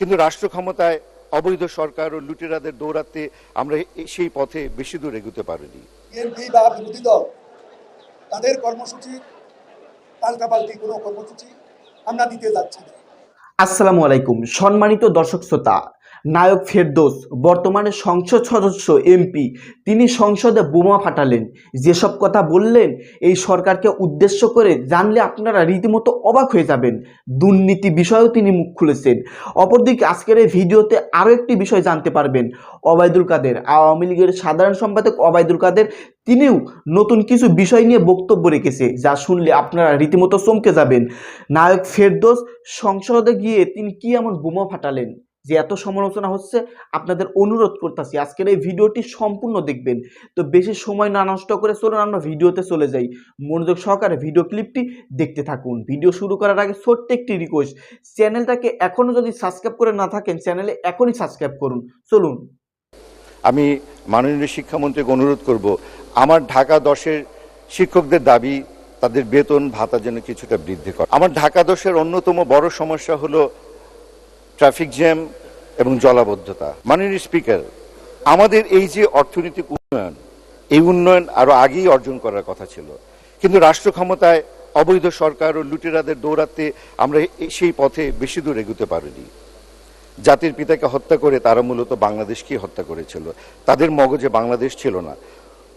কিন্তু রাষ্ট্র ক্ষমতায় অবৈধ সরকার ও লুটেরাদের দৌড়াতে আমরা এ- সেই পথে বেশি দূর এগুতে পারিনি। বিএনপি বা বিরোধী দল তাদের কর্মসূচি পাল্টাপাল্টি কোনো কর্মসূচি আমরা দিতে যাচ্ছি না। আসসালামু আলাইকুম। সম্মানিত দর্শক শ্রোতা নায়ক ফেরদোস, বর্তমানে সংসদ সদস্য, এমপি। তিনি সংসদে বোমা ফাটালেন। যেসব কথা বললেন, এই সরকারকে উদ্দেশ্য করে জানলে আপনারা রীতিমতো অবাক হয়ে যাবেন। দুর্নীতি বিষয়েও তিনি মুখ খুলেছেন। অপরদিকে আজকের এই ভিডিওতে আরও একটি বিষয় জানতে পারবেন। অবায়দুল কাদের, আওয়ামী লীগের সাধারণ সম্পাদক অবায়দুল কাদের, তিনিও নতুন কিছু বিষয় নিয়ে বক্তব্য রেখেছে, যা শুনলে আপনারা রীতিমতো চমকে যাবেন। নায়ক ফেরদোস, সংসদে গিয়ে তিনি কি এমন বোমা ফাটালেন? যে এত সমালোচনা হচ্ছে, আপনাদের অনুরোধ করতেছি। আজকের এই ভিডিওটি সম্পূর্ণ দেখবেন। তো বেশি সময় না নষ্ট করে চলুন আমরা ভিডিওতে চলে যাই। মনোযোগ সহকারে ভিডিও ক্লিপটি দেখতে থাকুন। ভিডিও শুরু করার আগে ছোট্ট একটি রিকোয়েস্ট চ্যানেলটাকে এখনও যদি সাবস্ক্রাইব করে না থাকেন, চ্যানেলে এখনই সাবস্ক্রাইব করুন। চলুন। আমি মাননীয় শিক্ষামন্ত্রীকে অনুরোধ করব, আমার ঢাকা দশের শিক্ষকদের দাবি, তাদের বেতন ভাতা যেন কিছুটা বৃদ্ধি করে। আমার ঢাকা দশের অন্যতম বড় সমস্যা হলো ট্রাফিক জ্যাম এবং জলাবদ্ধতা। মাননীয় স্পিকার, আমাদের এই যে অর্থনৈতিক উন্নয়ন, এই উন্নয়ন আরও আগেই অর্জন করার কথা ছিল। কিন্তু রাষ্ট্র ক্ষমতায় অবৈধ সরকার ও লুটেরাদের দৌড়াতে আমরা সেই পথে বেশি দূর এগুতে পারিনি। জাতির পিতাকে হত্যা করে তারা মূলত বাংলাদেশকেই হত্যা করেছিল। তাদের মগজে বাংলাদেশ ছিল না।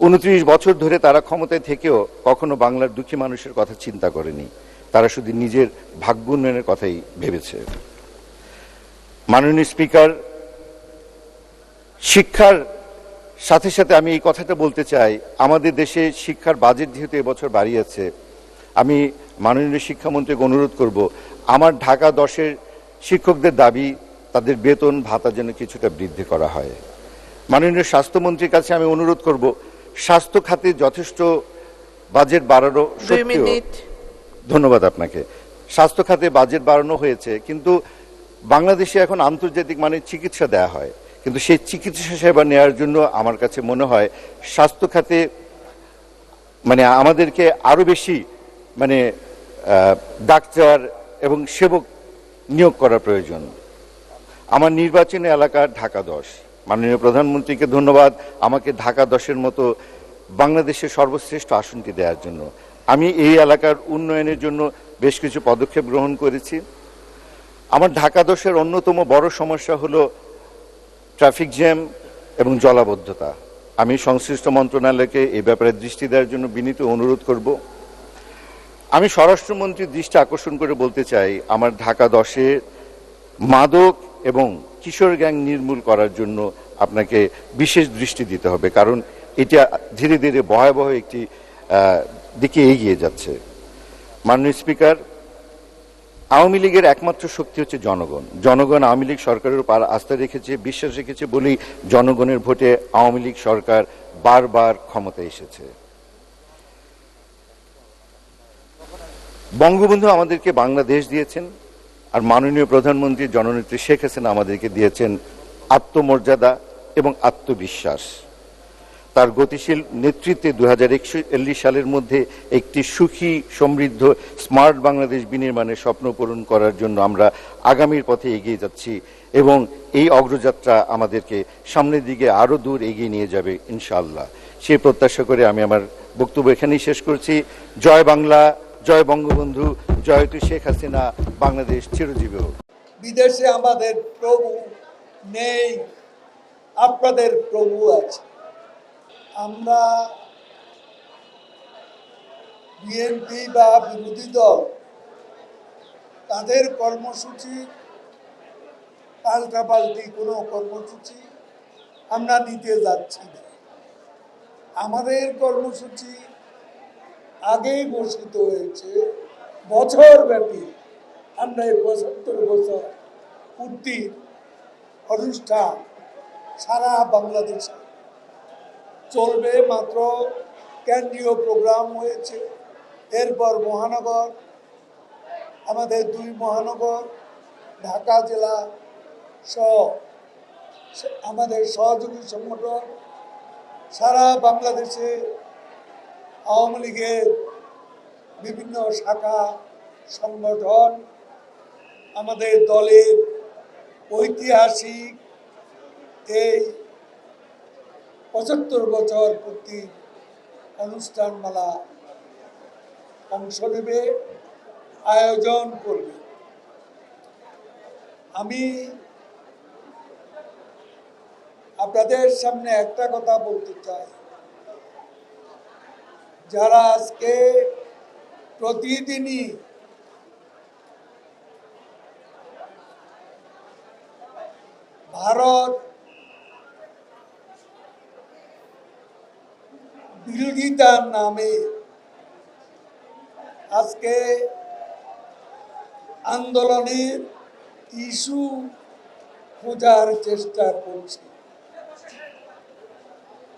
উনত্রিশ বছর ধরে তারা ক্ষমতায় থেকেও কখনো বাংলার দুঃখী মানুষের কথা চিন্তা করেনি। তারা শুধু নিজের ভাগ্য উন্নয়নের কথাই ভেবেছে। মাননীয় স্পিকার শিক্ষার সাথে সাথে আমি এই কথাটা বলতে চাই আমাদের দেশে শিক্ষার বাজেট যেহেতু এবছর বাড়িয়েছে আমি মাননীয় শিক্ষামন্ত্রীকে অনুরোধ করব আমার ঢাকা দশের শিক্ষকদের দাবি তাদের বেতন ভাতা যেন কিছুটা বৃদ্ধি করা হয়। মাননীয় স্বাস্থ্যমন্ত্রীর কাছে আমি অনুরোধ করব স্বাস্থ্য খাতে যথেষ্ট বাজেট বাড়ানো ধন্যবাদ আপনাকে। স্বাস্থ্য খাতে বাজেট বাড়ানো হয়েছে কিন্তু বাংলাদেশে এখন আন্তর্জাতিক মানের চিকিৎসা দেওয়া হয়। কিন্তু সেই চিকিৎসা সেবা নেওয়ার জন্য আমার কাছে মনে হয় স্বাস্থ্য খাতে মানে আমাদেরকে আরও বেশি মানে ডাক্তার এবং সেবক নিয়োগ করা প্রয়োজন। আমার নির্বাচনী এলাকা ঢাকা দশ। মাননীয় প্রধানমন্ত্রীকে ধন্যবাদ আমাকে ঢাকা দশের মতো বাংলাদেশের সর্বশ্রেষ্ঠ আসনটি দেওয়ার জন্য। আমি এই এলাকার উন্নয়নের জন্য বেশ কিছু পদক্ষেপ গ্রহণ করেছি। আমার ঢাকা দশের অন্যতম বড় সমস্যা হলো ট্রাফিক জ্যাম এবং জলাবদ্ধতা। আমি সংশ্লিষ্ট মন্ত্রণালয়কে এই ব্যাপারে দৃষ্টি দেওয়ার জন্য বিনীত অনুরোধ করব। আমি স্বরাষ্ট্রমন্ত্রীর দৃষ্টি আকর্ষণ করে বলতে চাই, আমার ঢাকা দশে মাদক এবং কিশোর গ্যাং নির্মূল করার জন্য আপনাকে বিশেষ দৃষ্টি দিতে হবে, কারণ এটা ধীরে ধীরে ভয়াবহ একটি দিকে এগিয়ে যাচ্ছে। মাননীয় স্পিকার আওয়ামী লীগের একমাত্র শক্তি হচ্ছে জনগণ। জনগণ আওয়ামী লীগ সরকারের উপর আস্থা রেখেছে, বিশ্বাস রেখেছে বলেই জনগণের ভোটে আওয়ামী লীগ সরকার বারবার ক্ষমতায় এসেছে। বঙ্গবন্ধু আমাদেরকে বাংলাদেশ দিয়েছেন, আর মাননীয় প্রধানমন্ত্রী জননেত্রী শেখ হাসিনা আমাদেরকে দিয়েছেন আত্মমর্যাদা এবং আত্মবিশ্বাস। তার গতিশীল নেতৃত্বে দুহাজার একশো চল্লিশ সালের মধ্যে একটি সুখী, সমৃদ্ধ, স্মার্ট বাংলাদেশ বিনির্মাণের স্বপ্ন পূরণ করার জন্য আমরা আগামীর পথে এগিয়ে যাচ্ছি এবং এই অগ্রযাত্রা আমাদেরকে সামনের দিকে আরও দূর এগিয়ে নিয়ে যাবে, ইনশাআল্লাহ। সে প্রত্যাশা করে আমি আমার বক্তব্য এখানেই শেষ করছি। জয় বাংলা, জয় বঙ্গবন্ধু জয়তু শেখ হাসিনা, বাংলাদেশ চিরজীবী বিদেশে আমাদের প্রভু নেই, আপনাদের প্রভু আছে। আমরা বিএনপি বা বিরোধী দল তাদের কর্মসূচি পাল্টাপাল্টি কোনো কর্মসূচি আমরা নিতে যাচ্ছি না। আমাদের কর্মসূচি আগেই ঘোষিত হয়েছে। বছর ব্যাপী আমরা এই পঁচাত্তর বছর পূর্তি অনুষ্ঠান সারা বাংলাদেশে চলবে মাত্র কেন্দ্রীয় প্রোগ্রাম হয়েছে। এরপর মহানগর, আমাদের দুই মহানগর, ঢাকা জেলা সহ আমাদের সহযোগী সংগঠন, সারা বাংলাদেশে আওয়ামী লীগের বিভিন্ন শাখা সংগঠন, আমাদের দলের ঐতিহাসিক এই পঁচাত্তর বছর পূর্তি অনুষ্ঠানমালা অংশ নেবে, আয়োজন করবে। আমি আপনাদের সামনে একটা কথা বলতে চাই। যারা আজকে প্রতিদিনই ভারত বিরোধিতার নামে আজকে আন্দোলনের ইস্যু খোঁজার চেষ্টা করছে।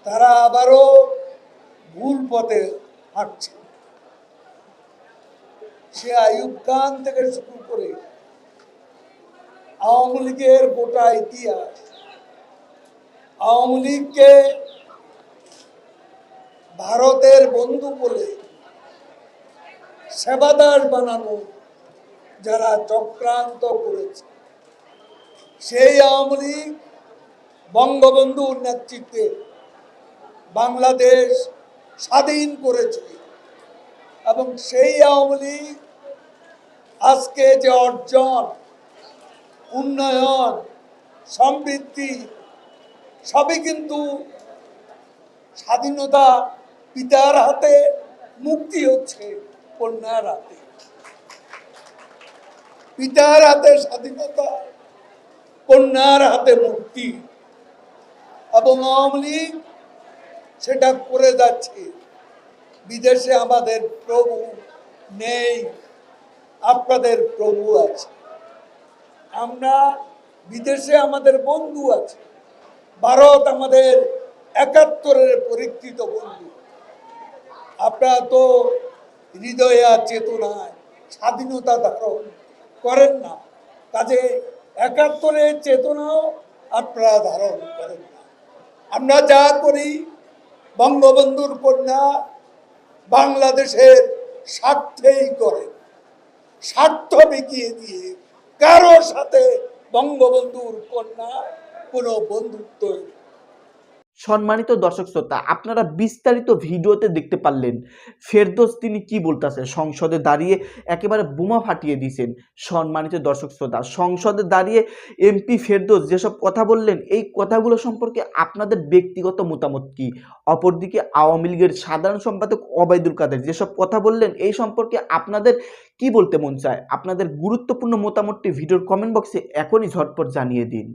তারা আবারও ভুল পথে হাঁটছে। সে আইয়ুব খান থেকে শুরু করে আওয়ামী লীগের গোটা ইতিহাস, আওয়ামী লীগকে ভারতের বন্ধু বলে সেবাদার বানানো যারা চক্রান্ত করেছে, সেই আওয়ামী লীগ বঙ্গবন্ধুর নেতৃত্বে বাংলাদেশ স্বাধীন করেছে এবং সেই আওয়ামী লীগ আজকে যে অর্জন, উন্নয়ন, সমৃদ্ধি, সবই কিন্তু স্বাধীনতা পিতার হাতে, মুক্তি হচ্ছে কন্যার হাতে। পিতার হাতে স্বাধীনতা, কন্যার হাতে মুক্তি। এবং আওয়ামী লীগ সেটা করে যাচ্ছে। বিদেশে আমাদের প্রভু নেই, আপনাদের প্রভু আছে। আমরা বিদেশে আমাদের বন্ধু আছে। ভারত আমাদের একাত্তরের পরীক্ষিত বন্ধু। আপনারা তো হৃদয়ে আর চেতনায় স্বাধীনতা ধারণ করেন না। কাজে একাত্তরের চেতনাও আপনারা ধারণ করেন না। আমরা যা করি, বঙ্গবন্ধুর কন্যা বাংলাদেশের স্বার্থেই করেন স্বার্থ বিকিয়ে দিয়ে কারও সাথে বঙ্গবন্ধুর কন্যা কোনো বন্ধুত্ব সম্মানিত দর্শক শ্রোতা, আপনারা বিস্তারিত ভিডিওতে দেখতে পারলেন ফেরদোস তিনি কি বলতেছে সংসদে দাঁড়িয়ে একেবারে বোমা ফাটিয়ে দিয়েছেন সম্মানিত দর্শক শ্রোতা। সংসদে দাঁড়িয়ে এমপি ফেরদোস যেসব কথা বললেন, এই কথাগুলো সম্পর্কে আপনাদের ব্যক্তিগত মতামত কি? অপরদিকে আওয়ামী লীগের সাধারণ সম্পাদক অবায়দুল কাদের যেসব কথা বললেন, এই সম্পর্কে আপনাদের কি বলতে মন চায়? আপনাদের গুরুত্বপূর্ণ মতামতটি ভিডিওর কমেন্ট বক্সে এখনই ঝটপট জানিয়ে দিন।